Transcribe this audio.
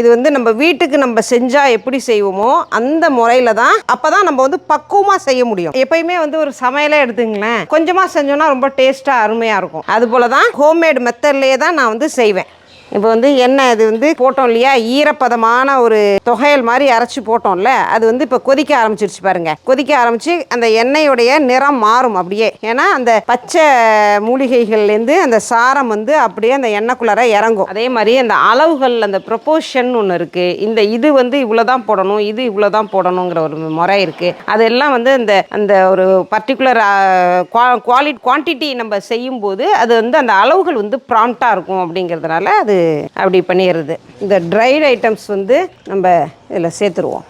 இது வந்து நம்ம வீட்டுக்கு நம்ம செஞ்சால் எப்படி செய்வோமோ அந்த முறையில் தான் அப்போ தான் நம்ம வந்து பக்குவமாக செய்ய முடியும். எப்பயுமே வந்து ஒரு சமையலே எடுத்துங்களேன். கொஞ்சமாக செஞ்சோன்னா ரொம்ப டேஸ்ட்டாக அருமையாக இருக்கும். அதுபோல் தான் ஹோம்மேட் மெத்தட்லேயே தான் நான் வந்து செய்வேன். இப்போ வந்து எண்ணெய் இது வந்து போட்டோம் இல்லையா? ஈரப்பதமான ஒரு தொகையல் மாதிரி அரைச்சி போட்டோம்ல அது வந்து இப்போ கொதிக்க ஆரம்பிச்சிருச்சு பாருங்க. கொதிக்க ஆரம்பிச்சு அந்த எண்ணெயுடைய நிறம் மாறும் அப்படியே. ஏன்னா அந்த பச்சை மூலிகைகள்லேருந்து அந்த சாரம் வந்து அப்படியே அந்த எண்ணெய்க்குள்ளார இறங்கும். அதே மாதிரி அந்த அளவுகள் அந்த ப்ரொபோஷன் ஒன்று இருக்குது இந்த இது வந்து இவ்வளோ தான் போடணும் இது இவ்வளோ தான் போடணுங்கிற ஒரு முறை இருக்குது அதெல்லாம் வந்து அந்த அந்த ஒரு பர்டிகுலர் குவாலிட்டி குவான்டிட்டி நம்ம செய்யும்போது அது வந்து அந்த அளவுகள் வந்து ப்ராம்ப்டாக இருக்கும் அப்படிங்கிறதுனால அது அப்படி பண்ணிடுறது. இந்த ட்ரைடு ஐட்டம்ஸ் வந்து நம்ம இதில் சேர்த்துருவோம்.